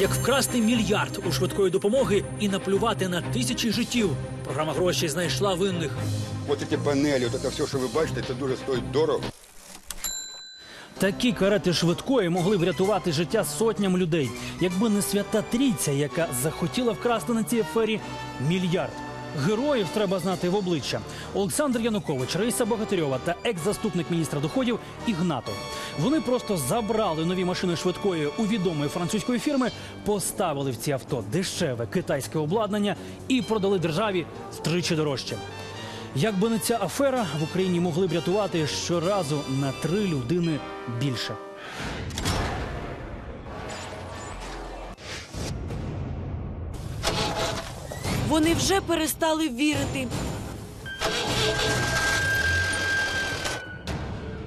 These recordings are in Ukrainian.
Як вкрасти мільярд у швидкої допомоги і наплювати на тисячі життів. Програма гроші знайшла винних. От ці панелі, от це все, що ви бачите, це дуже стоїть дорого. Такі карети швидкої могли врятувати життя сотням людей, якби не свята трійця, яка захотіла вкрасти на цій афері мільярд. Героїв треба знати в обличчя. Олександр Янукович, Раїса Богатирьова та екс-заступник міністра доходів Ігнатов. Вони просто забрали нові машини швидкої у відомої французької фірми, поставили в ці авто дешеве китайське обладнання і продали державі втричі дорожче. Якби не ця афера, в Україні могли б рятувати щоразу на три людини більше. Вони вже перестали вірити.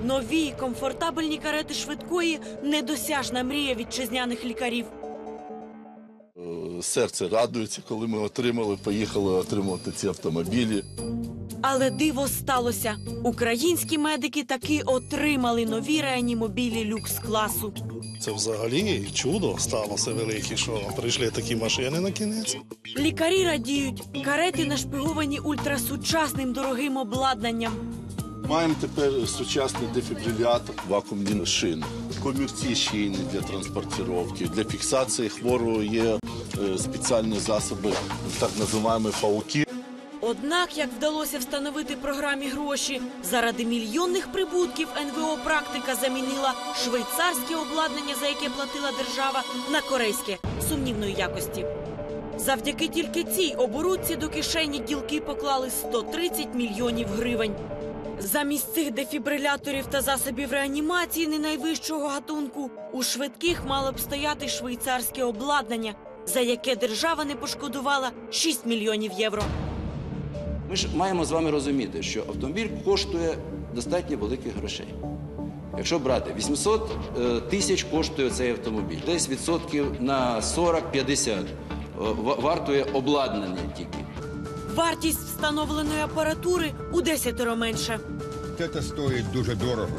Нові комфортабельні карети швидкої недосяжна мрія вітчизняних лікарів. Серце радується, коли ми отримали, поїхали отримувати ці автомобілі. Але диво сталося. Українські медики таки отримали нові реанімобілі люкс класу. Це взагалі чудо сталося велике, що прийшли такі машини на кінець. Лікарі радіють, карети нашпиговані ультрасучасним дорогим обладнанням. Маємо тепер сучасний дефібрилятор, вакуумні шини, комірці шийні для транспортировки. Для фіксації хворого є спеціальні засоби, так називаємо фауки. Однак, як вдалося встановити програмі гроші, заради мільйонних прибутків НВО практика замінила швейцарське обладнання, за яке платила держава, на корейське сумнівної якості. Завдяки тільки цій оборудці до кишені ділки поклали 130 мільйонів гривень. Замість цих дефібриляторів та засобів реанімації не найвищого гатунку у швидких мало б стояти швейцарське обладнання, за яке держава не пошкодувала 6 мільйонів євро. Ми ж маємо з вами розуміти, що автомобіль коштує достатньо великих грошей. Якщо брати 800 е, тисяч коштує цей автомобіль, десь відсотків на 40-50 е, вартує обладнання тільки. Вартість встановленої апаратури у десятеро менше. Це стоїть дуже дорого.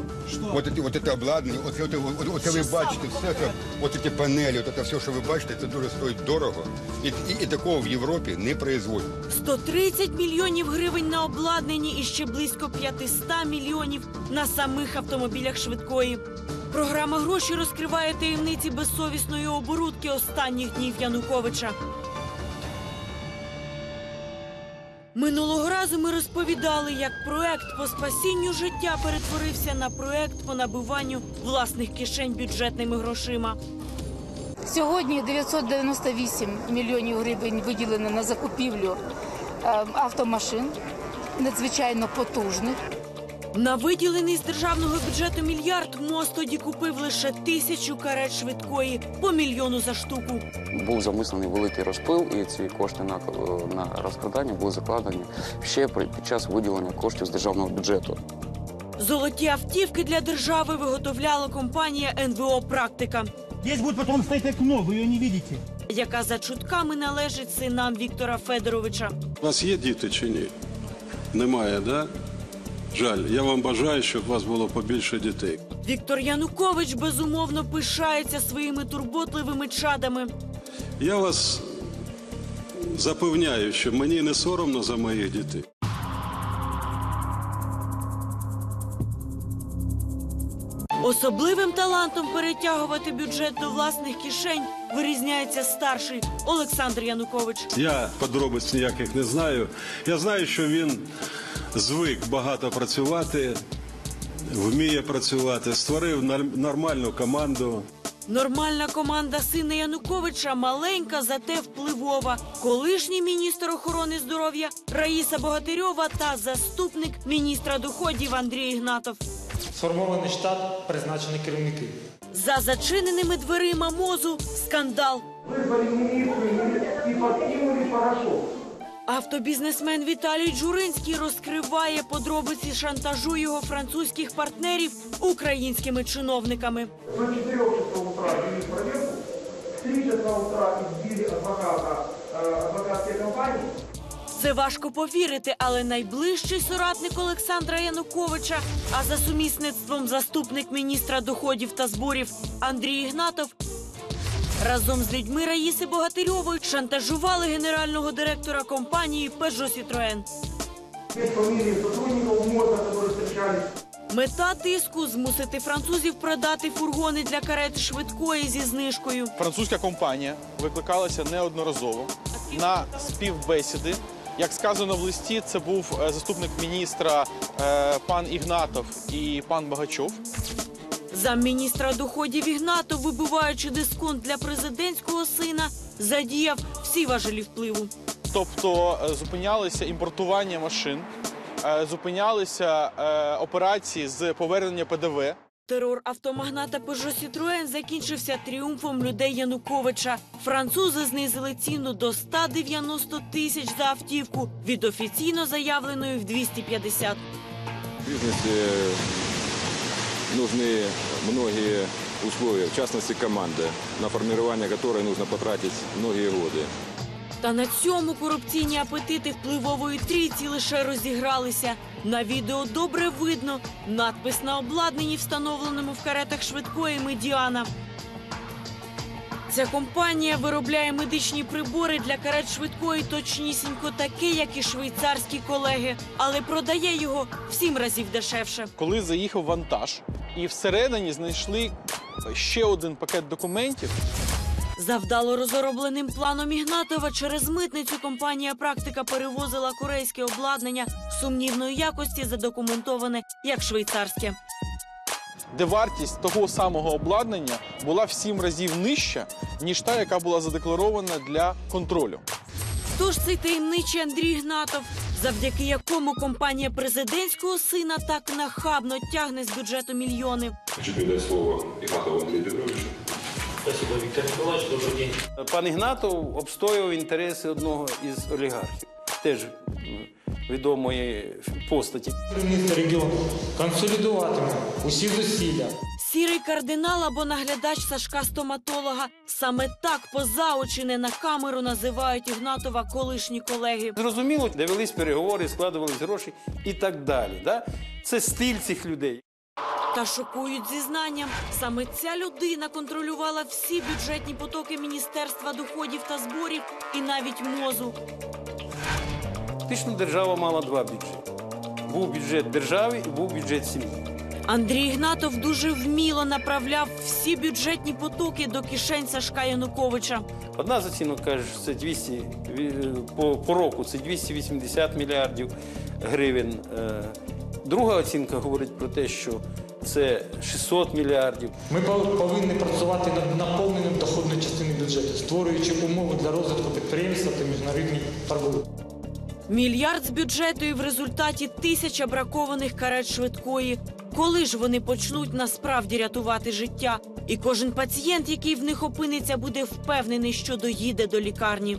От ці, от це обладнання, оце, оце, оце, оце ви бачите, все це, от ці панелі, от це все, що ви бачите, це дуже стоїть дорого. І, і, і такого в Європі не производять. 130 мільйонів гривень на обладнанні і ще близько 500 мільйонів на самих автомобілях швидкої. Програма гроші розкриває таємниці безсовісної оборудки останніх днів Януковича. Минулого разу ми розповідали, як проект по спасінню життя перетворився на проект по набиванню власних кишень бюджетними грошима. Сьогодні 998 мільйонів гривень виділено на закупівлю е, автомашин, надзвичайно потужних. На виділений з державного бюджету мільярд МОЗ тоді купив лише тисячу карет швидкої по мільйону за штуку. Був замислений великий розпил, і ці кошти на, на розкрадання були закладені ще під час виділення коштів з державного бюджету. Золоті автівки для держави виготовляла компанія НВО Практика, Здесь будет потом стоять окно, вы ее не видите. яка за чутками належить синам Віктора Федоровича. У вас є діти чи ні? Немає, да? Жаль. Я вам бажаю, щоб у вас було побільше дітей. Віктор Янукович безумовно пишається своїми турботливими чадами. Я вас запевняю, що мені не соромно за моїх дітей. Особливим талантом перетягувати бюджет до власних кишень вирізняється старший Олександр Янукович. Я подробиць ніяких не знаю. Я знаю, що він звик багато працювати, вміє працювати, створив нормальну команду. Нормальна команда сина Януковича маленька, зате впливова. Колишній міністр охорони здоров'я Раїса Богатирьова та заступник міністра доходів Андрій Ігнатов. Сформований штат, призначені керівники. За зачиненими дверима мозу скандал. Автобізнесмен Віталій Джуринський розкриває подробиці шантажу його французьких партнерів українськими чиновниками. До 4 часов утра вели проверку, в 3 часа утра избили адвоката э, адвокатской компании. Це важко повірити, але найближчий соратник Олександра Януковича, а за сумісництвом заступник міністра доходів та зборів Андрій Ігнатов, разом з людьми Раїси Богатирьової шантажували генерального директора компанії которые встречались. Мета тиску змусити французів продати фургони для карет швидкої зі знижкою. Французька компанія викликалася неодноразово на співбесіди. Як сказано в листі, це був е, заступник міністра е, пан Ігнатов і пан Багачов. Замміністра доходів Ігнатов, вибиваючи дисконт для президентського сина, задіяв всі важелі впливу. Тобто е, зупинялися імпортування машин, зупинялися операції з повернення ПДВ. Терор автомагната Peugeot Citroën закінчився тріумфом людей Януковича. Французи знизили ціну до 190 тисяч за автівку від офіційно заявленої в 250. В бизнесе нужны многие условия, в частности команда, на формирование которой нужно потратить многие годы. Та на цьому корупційні апетити впливової трійці лише розігралися. На відео добре видно надпис на обладнанні, встановленому в каретах швидкої медіана. Ця компанія виробляє медичні прибори для карет швидкої точнісінько такі, як і швейцарські колеги, але продає його в сім разів дешевше. Коли заїхав вантаж, і всередині знайшли ще один пакет документів, За вдало розробленим планом Ігнатова через митницю компанія Практика перевозила корейське обладнання сумнівної якості, задокументоване як швейцарське. де вартість того самого обладнання була в сім разів нижча, ніж та, яка була задекларована для контролю. Хто ж цей таємничий Андрій Ігнатов, завдяки якому компанія президентського сина так нахабно тягне з бюджету мільйони? Хочу передать слово Игнатову Андрею Петровичу. Спасибо, Віктор Миколаївич, добрий день. Пан Ігнатов обстоював інтереси одного із олігархів, теж відомої постаті. Керівництво регіону консолідуватиме усі зусилля. Сірий кардинал або наглядач Сашка стоматолога. Саме так поза очі не на камеру називають Ігнатова колишні колеги. Зрозуміло, де велись переговори, складувались гроші і так далі. Да? Це стиль цих людей. Та шокують зізнанням. Саме ця людина контролювала всі бюджетні потоки Міністерства доходів та зборів і навіть мозу. Фактично держава мала два бюджети. Був бюджет держави і був бюджет сім'ї. Андрій Ігнатов дуже вміло направляв всі бюджетні потоки до кишень Сашка Януковича. Одна з оцінок каже, що це 200, по, по року це 280 мільярдів гривень. Е, Друга оцінка говорить про те, що це 600 мільярдів. Ми пов- повинні працювати над наповненням доходної частини бюджету, створюючи умови для розвитку підприємства та міжнародної торговлі. Мільярд з бюджету і в результаті тисяча бракованих карет швидкої. Коли ж вони почнуть насправді рятувати життя? І кожен пацієнт, який в них опиниться, буде впевнений, що доїде до лікарні.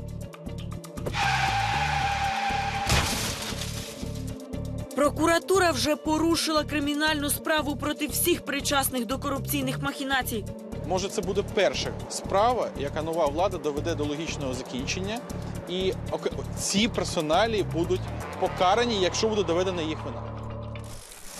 Прокуратура вже порушила кримінальну справу проти всіх причасних до корупційних махінацій. Може, це буде перша справа, яка нова влада доведе до логічного закінчення, і ці персоналі будуть покарані, якщо буде доведена їх вина.